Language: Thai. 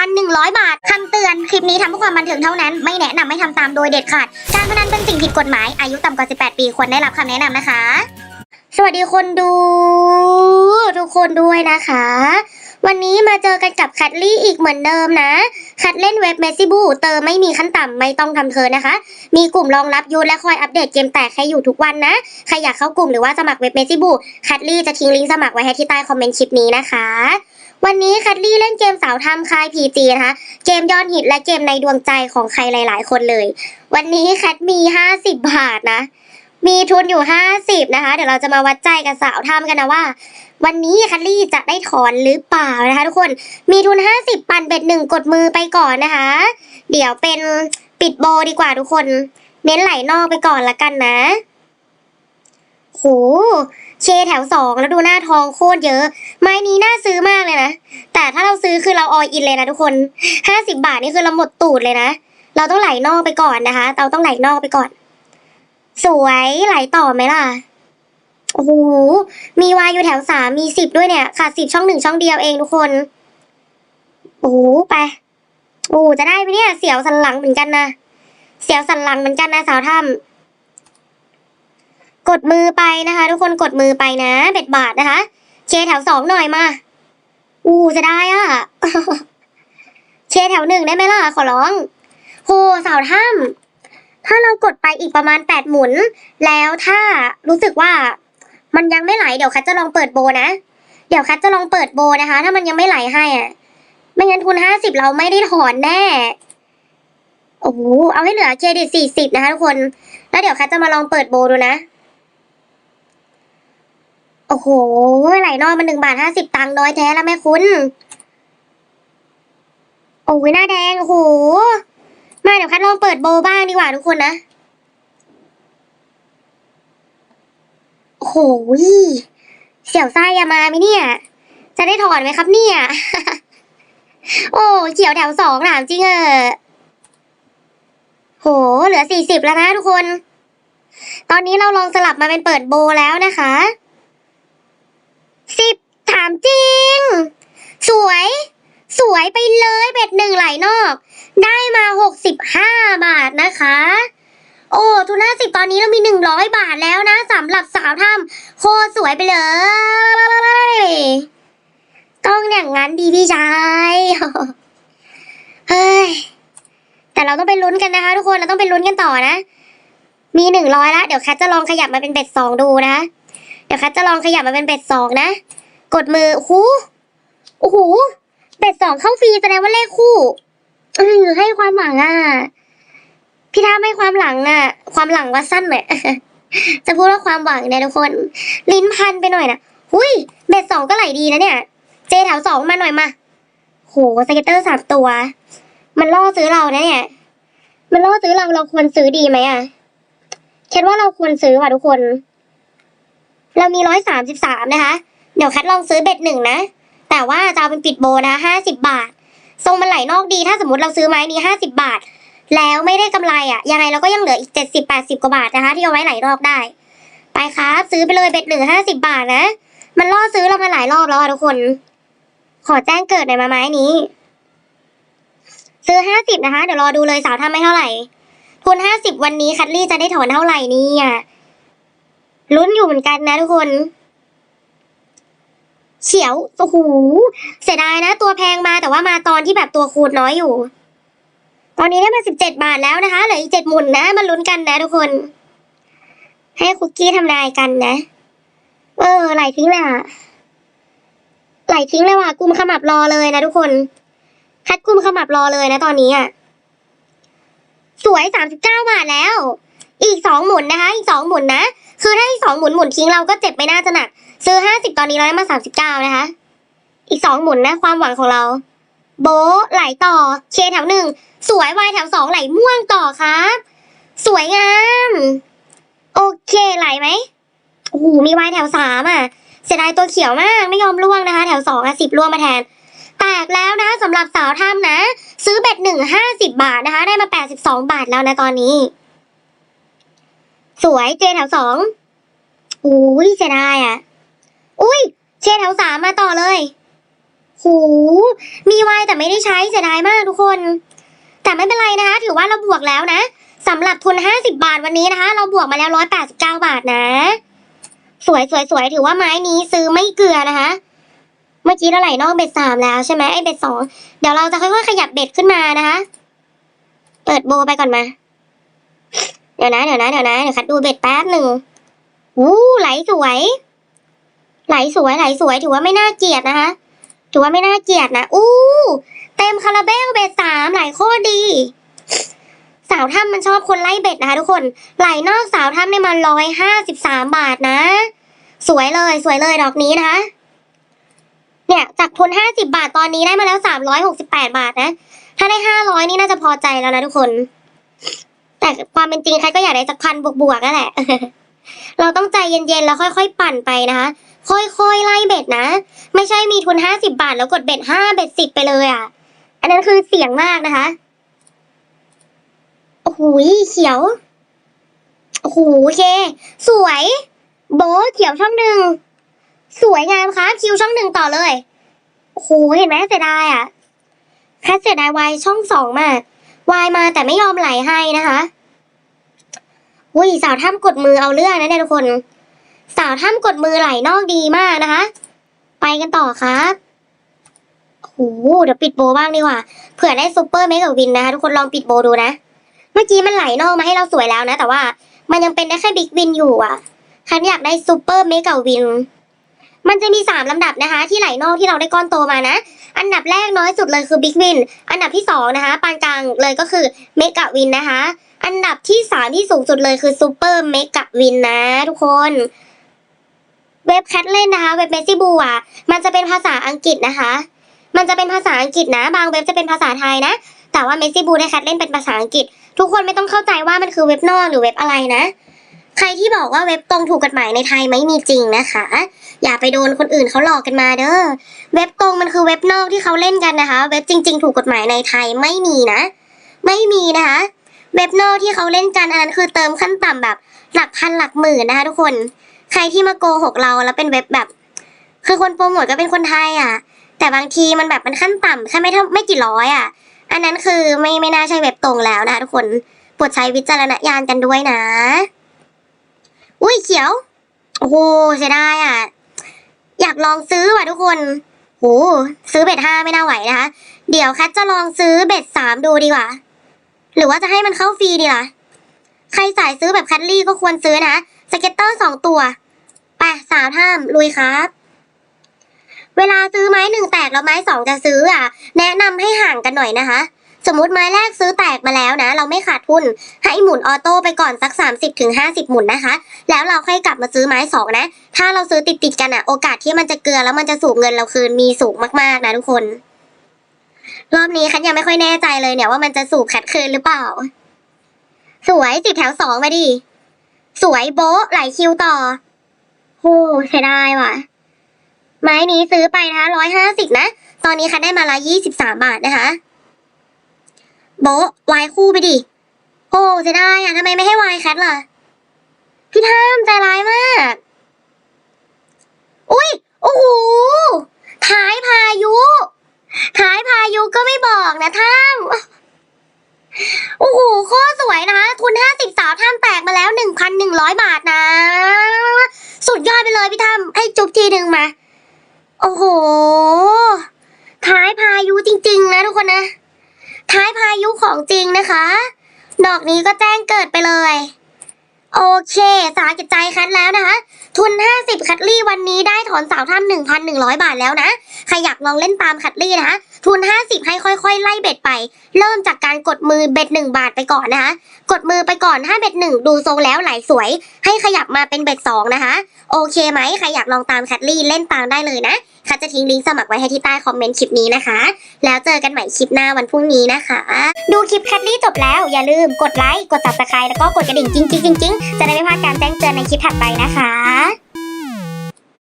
1,100 บาทคำเตือน คลิปนี้ทำเพื่อความบันเทิงเท่านั้น ไม่แนะนำให้ทำตามโดยเด็ดขาด การพนันเป็นสิ่งผิดกฎหมาย อายุต่ำกว่า 18 ปีควรได้รับคำแนะนำนะคะ สวัสดีคนดู ทุกคนด้วยนะคะ วันนี้มาเจอกันกับคัตลี่อีกเหมือนเดิมนะ คัดเล่นเว็บเมซิบูเติมไม่มีขั้นต่ำไม่ต้องทำเทินนะคะ มีกลุ่มรองรับยูทและคอยอัปเดตเกมแตกให้อยู่ทุกวันนะ ใครอยากเข้ากลุ่มหรือว่าสมัครเว็บเมซิบูคัตลี่จะทิ้งลิงก์สมัครไว้ให้ที่ใต้คอมเมนต์คลิปนี้นะคะ วันนี้คัตลี่เล่นเกมสาวทำคายพีจีนะคะ เกมยอดฮิตและเกมในดวงใจของใครหลาย ๆ คนเลย วันนี้แคทมี 50 บาทนะ มีทุนอยู่ 50 นะคะ เดี๋ยวเราจะมาวัดใจกับสาวทำกันนะว่า วันนี้คัตลี่จะได้ถอนหรือเปล่านะคะทุกคน มีทุน 50 ปั่นเบ็ดหนึ่งกดมือไปก่อนนะคะ เดี๋ยวเป็นปิดโบดีกว่าทุกคน เน้นไหลนอกไปก่อนละกันนะ โหเชแถวสองแล้วดูหน้าทองโคตรเยอะ ไม้นี้น่าซื้อมากเลยนะ แต่ถ้าเราซื้อคือเราออินเลยนะทุกคนห้าสิบาทนี่คือเราหมดตูดเลยนะ เราต้องไหลนอกไปก่อนนะคะ เราต้องไหลนอกไปก่อน สวยไหลต่อไหมล่ะ โอ้โห มีวายอยู่แถวสามมีสิบด้วยเนี่ยขาดสิบช่องหนึ่งช่องเดียวเองทุกคน โอ้โหไป โอ้จะได้ไหมเนี่ย เสียวสันหลังเหมือนกันนะ เสียวสันหลังเหมือนกันนะสาวถ้ำ กดมือไปนะคะ ทุกคนกดมือไปนะเบ็ดบาทนะคะ เชแถวสองหน่อยมา อู้จะได้อะ เชแถวหนึ่งได้ไหมล่ะ ขอร้อง โหสาวถ้ำถ้าเรากดไปอีกประมาณแปดหมุน แล้วถ้ารู้สึกว่า มันยังไม่ไหลเดี๋ยวคัทจะลองเปิดโบนะ เดี๋ยวคัทจะลองเปิดโบนะคะ ถ้ามันยังไม่ไหลให้อะ ไม่งั้นทุนห้าสิบเราไม่ได้ถอนแน่โอ้โห เอาให้เหลือเครดิตสี่สิบนะคะทุกคน แล้วเดี๋ยวคัทจะมาลองเปิดโบดูนะ โอ้โห ไหลนอมันหนึ่งบาทห้าสิบตังค์น้อยแท้แล้วแม่คุณ โอ้ยหน้าแดง โอ้โห มาเดี๋ยวคัทลองเปิดโบบ้างดีกว่าทุกคนนะ โอ้โห เสี่ยวไส้อะมาไหมเนี่ย จะได้ถอนไหมครับเนี่ย โอ้เขียวแถวสองถามจริงเหอะโห เหลือสี่สิบแล้วนะทุกคน ตอนนี้เราลองสลับมาเป็นเปิดโบแล้วนะคะ สิบถามจริง สวย สวยไปเลยเบ็ดหนึ่งไหลนอก ได้มาหกสิบห้าบาทนะคะ โอ้ทุนห้าสิบตอนนี้เรามีหนึ่งร้อยบาทแล้วนะสำหรับสาวถ้ำโคสวยไปเลย ต้องอย่างนั้นดีพี่ชายเฮ้ยแต่เราต้องไปลุ้นกันนะคะ ทุกคนเราต้องไปลุ้นกันต่อนะ มีหนึ่งร้อยละเดี๋ยวแคทจะลองขยับมาเป็นเบ็ดสองดูนะ ดี๋ยวแคทจะลองขยับมาเป็นเบ็ดสองนะ กดมือโอ้โหโอ้โหเบ็ดสองเข้าฟรีแสดงว่าเลขคู่เออให้ความหวังอะ พี่ท้าไม่ความหลังอะ ความหลังว่าสั้นหน่อยจะพูดว่าความหวังเนี่ยทุกคน ลิ้นพันไปหน่อยนะหุยเบ็ดสองก็ไหลดีนะเนี่ย เจแถวสองมาหน่อยมา โหสเก็ตเตอร์สามตัว มันล่อซื้อเรานะเนี่ย มันล่อซื้อเราเราควรซื้อดีไหมอะคิดว่าเราควรซื้อว่ะทุกคน เรามีร้อยสามสิบสามนะคะ เดี๋ยวคัดลองซื้อเบ็ดหนึ่งนะ แต่ว่าจะเอาเป็นปิดโบนะห้าสิบบาท ทรงมันไหลนอกดี ถ้าสมมติเราซื้อไม้นี้ห้าสิบบาท แล้วไม่ได้กำไรอะ ยังไงเราก็ยังเหลืออีกเจ็ดสิบแปดสิบกว่าบาทนะคะ ที่เอาไว้ไหลนอกได้ ไปครับ ซื้อไปเลยเบ็ดหนึ่งห้าสิบบาทนะ มันล่อซื้อเรามาหลายรอบแล้วอทุกคน ขอแจ้งเกิดหน่อยมาไม้นี้ ซื้อห้าสิบนะคะ เดี๋ยวรอดูเลยสาวทำไม่เท่าไหร่ทุนห้าสิบวันนี้คัตลี่จะได้ถอนเท่าไหร่นี่อะ ลุ้นอยู่เหมือนกันนะทุกคน เฉียวโอ้โหเสียดายนะ ตัวแพงมาแต่ว่ามาตอนที่แบบตัวคูณน้อยอยู่ ตอนนี้ได้มาสิบเจ็ดบาทแล้วนะคะเหลืออีกเจ็ดหมุนนะมาลุ้นกันนะทุกคน ให้คุกกี้ทำนายกันนะ เออไหลทิ้งเลยอะไหลทิ้งเลยว่ะกุมขมับรอเลยนะทุกคน คัดกุมขมับรอเลยนะตอนนี้อะสวยสามสิบเก้าบาทแล้ว อีกสองหมุนนะคะ อีกสองหมุนนะ คือถ้าอีกสองหมุนหมุนทิ้งเราก็เจ็บไม่น่าจะหนัก ซื้อห้าสิบตอนนี้เราได้มาสามสิบเก้านะคะ อีกสองหมุนนะ ความหวังของเรา โบไหลต่อ เคแถวหนึ่งสวยวายแถวสองไหลม่วงต่อครับ สวยงาม โอเคไหลไหมโอ้โหมีวายแถวสามอะ เสียดายตัวเขียวมากไม่ยอมล่วงนะคะ แถวสองอะสิบล่วงมาแทนแตกแล้วนะสำหรับสาวถ้ำนะ ซื้อเบ็ดหนึ่งห้าสิบบาทนะคะ ได้มาแปดสิบสองบาทแล้วนะตอนนี้ สวยเจแถวสองอุ้ยเสียดายอะ อุ้ยเจแถวสามมาต่อเลยหูมีไวแต่ไม่ได้ใช้เสียดายมากทุกคน แต่ไม่เป็นไรนะคะ ถือว่าเราบวกแล้วนะสำหรับทุน50บาทวันนี้นะคะ เราบวกมาแล้ว189บาทนะ สวยสวยสวยถือว่าไม้นี้ซื้อไม่เกลือนะคะ เมื่อกี้เราไหลนอกเบ็ดสามแล้วใช่ไหมไอเบ็ดสองเดี๋ยวเราจะค่อยๆขยับเบ็ดขึ้นมานะคะ เปิดโบไปก่อนมา เดี๋ยวนะเดี๋ยวนะเดี๋ยวนะเดี๋ยวคัดดูเบ็ดแป๊บหนึ่งอู้ไหลสวย ไหลสวยไหลสวยถือว่าไม่น่าเกลียดนะคะ ถือว่าไม่น่าเกลียดนะอู้เต็มคาราเบลเบ็ดสามไหลโคตรดี สาวถ้ำมันชอบคนไล่เบ็ดนะคะทุกคนไหลนอกสาวถ้ำเนี่ยมันร้อยห้าสิบสามบาทนะ สวยเลยสวยเลยดอกนี้นะคะเนี่ยจากทุนห้าสิบาทตอนนี้ได้มาแล้วสามร้อยหกสิบแปดบาทนะ ถ้าได้ห้าร้อยนี่น่าจะพอใจแล้วนะทุกคน แต่ความเป็นจริงใครก็อยากได้สักพันบวกๆนั่นแหละ เราต้องใจเย็นๆแล้วค่อยๆ ปั่นไปนะคะ ค่อยๆ ไล่เบ็ดนะ ไม่ใช่มีทุนห้าสิบาทแล้วกดเบ็ดห้าเบ็ดสิบไปเลยอะ อันนั้นคือเสี่ยงมากนะคะ โอ้โหเขียว โอ้โหโอเค สวย โบเขียวช่องหนึ่ง สวยงามครับคิวช่องหนึ่งต่อเลย โอ้โหเห็นไหมเสียดายอะแค่เสียดายวายช่องสองมาก วายมาแต่ไม่ยอมไหลให้นะคะอุ้ยสาวถ้ำกดมือเอาเรื่องนะเนี่ยทุกคน สาวถ้ำกดมือไหลนอกดีมากนะคะ ไปกันต่อครับโอ้โหเดี๋ยวปิดโบบ้างดีกว่าเผื่อได้ซูเปอร์เมกะวินนะคะทุกคนลองปิดโบดูนะ เมื่อกี้มันไหลนอกมาให้เราสวยแล้วนะ แต่ว่ามันยังเป็นได้แค่บิ๊กวินอยู่อะคันอยากได้ซูเปอร์เมกะวินมันจะมีสามลำดับนะคะ ที่ไหลนอกที่เราได้ก้อนโตมานะ อันดับแรกน้อยสุดเลยคือบิ๊กวิน อันดับที่สองนะคะ ปานกลางเลยก็คือเมกะวินนะคะ อันดับที่สามที่สูงสุดเลยคือซูเปอร์เมกะวินนะทุกคนเว็บแคทเล่นนะคะ เว็บเมซี่บูอะมันจะเป็นภาษาอังกฤษนะคะ มันจะเป็นภาษาอังกฤษนะ บางเว็บจะเป็นภาษาไทยนะ แต่ว่าเมซี่บูได้แคทเล่นเป็นภาษาอังกฤษ ทุกคนไม่ต้องเข้าใจว่ามันคือเว็บนอกหรือเว็บอะไรนะ ใครที่บอกว่าเว็บตรงถูกกฎหมายในไทยไม่มีจริงนะคะ อย่าไปโดนคนอื่นเขาหลอกกันมาเด้อ เว็บตรงมันคือเว็บนอกที่เขาเล่นกันนะคะ เว็บจริง ๆ ถูกกฎหมายในไทยไม่มีนะ ไม่มีนะคะ เว็บนอกที่เขาเล่นกันอันนั้นคือเติมขั้นต่ำแบบหลักพันหลักหมื่นนะคะทุกคน ใครที่มาโกหกเราแล้วเป็นเว็บแบบ คือคนโปรโมทก็เป็นคนไทยอะ แต่บางทีมันแบบมันขั้นต่ำแค่ไม่เท่าไม่กี่ร้อยอะ อันนั้นคือไม่ไม่น่าใช่เว็บตรงแล้วนะคะทุกคนโปรดใช้วิจารณญาณกันด้วยนะ อุ้ยเขียว โอ้โหเสียดายอะ อยากลองซื้อว่ะทุกคนโหซื้อเบ็ดห้าไม่น่าไหวนะคะ เดี๋ยวแคทจะลองซื้อเบ็ดสามดูดีกว่า หรือว่าจะให้มันเข้าฟรีดีล่ะ ใครสายซื้อแบบแคทลี่ก็ควรซื้อนะสเก็ตเตอร์สองตัวไปสาวท่ามลุยครับ เวลาซื้อไม้หนึ่งแตกแล้วไม้สองจะซื้ออะ แนะนำให้ห่างกันหน่อยนะคะ สมมติไม้แรกซื้อแตกมาแล้วนะ เราไม่ขาดทุน ให้หมุนออโต้ไปก่อนสัก 30-50ถึงหมุนนะคะ แล้วเราค่อยกลับมาซื้อไม้สองนะ ถ้าเราซื้อติดติดกันอะโอกาสที่มันจะเกลือแล้วมันจะสูบเงินเราคืนมีสูงมากๆนะทุกคน รอบนี้คันยังไม่ค่อยแน่ใจเลยเนี่ยว่ามันจะสูบแคทคืนหรือเปล่า สวยติดแถวสองมาดิสวยโบ๊ะไหลคิวต่อโหเสียดายว่ะ ไม้นี้ซื้อไปนะคะร้อยห้าสิบนะ ตอนนี้คันได้มาละยี่สิบสามบาทนะคะ โบ๊ะวายคู่ไปดิ โอ้เสียดายอะทำไมไม่ให้วายแคทล่ะ พี่ท่ามใจร้ายมาก อุ้ยโอ้โหท้ายพายุท้ายพายุก็ไม่บอกนะท่ามโอ้โหโคตรสวยนะคะทุนห้าสิบสาวท่ามแตกมาแล้วหนึ่งพันหนึ่งร้อยบาทนะ สุดยอดไปเลยพี่ท่ามให้จุ๊บทีหนึ่งมา โอ้โหท้ายพายุจริง ๆ นะทุกคนนะ ท้ายพายุของจริงนะคะ ดอกนี้ก็แจ้งเกิดไปเลย โอเค สากิจใจคัดแล้วนะคะ ทุน 50 คัดลี่วันนี้ได้ถอนสาวท่าน1,100 บาทแล้วนะ ใครอยากลองเล่นตามคัดลี่นะคะทุน 50 ให้ค่อย ๆ ไล่เบ็ดไป เริ่มจากการกดมือเบ็ด1 บาทไปก่อนนะคะ กดมือไปก่อนถ้าเบ็ด1ดูทรงแล้วไหลสวย ให้ขยับมาเป็นเบ็ด2นะคะ โอเคไหมใครอยากลองตามแคัดลี่เล่นตามได้เลยนะคัดจะทิ้งลิงก์สมัครไว้ให้ที่ใต้คอมเมนต์คลิปนี้นะคะ แล้วเจอกันใหม่คลิปหน้าวันพรุ่งนี้นะคะ ดูคลิปแคัดลี่จบแล้วอย่าลืมกดไลค์กด subscribe แล้วก็กดกระดิ่งจริงๆๆๆจะได้ไม่พลาดการแจ้งเตือนในคลิปถัดไปนะคะ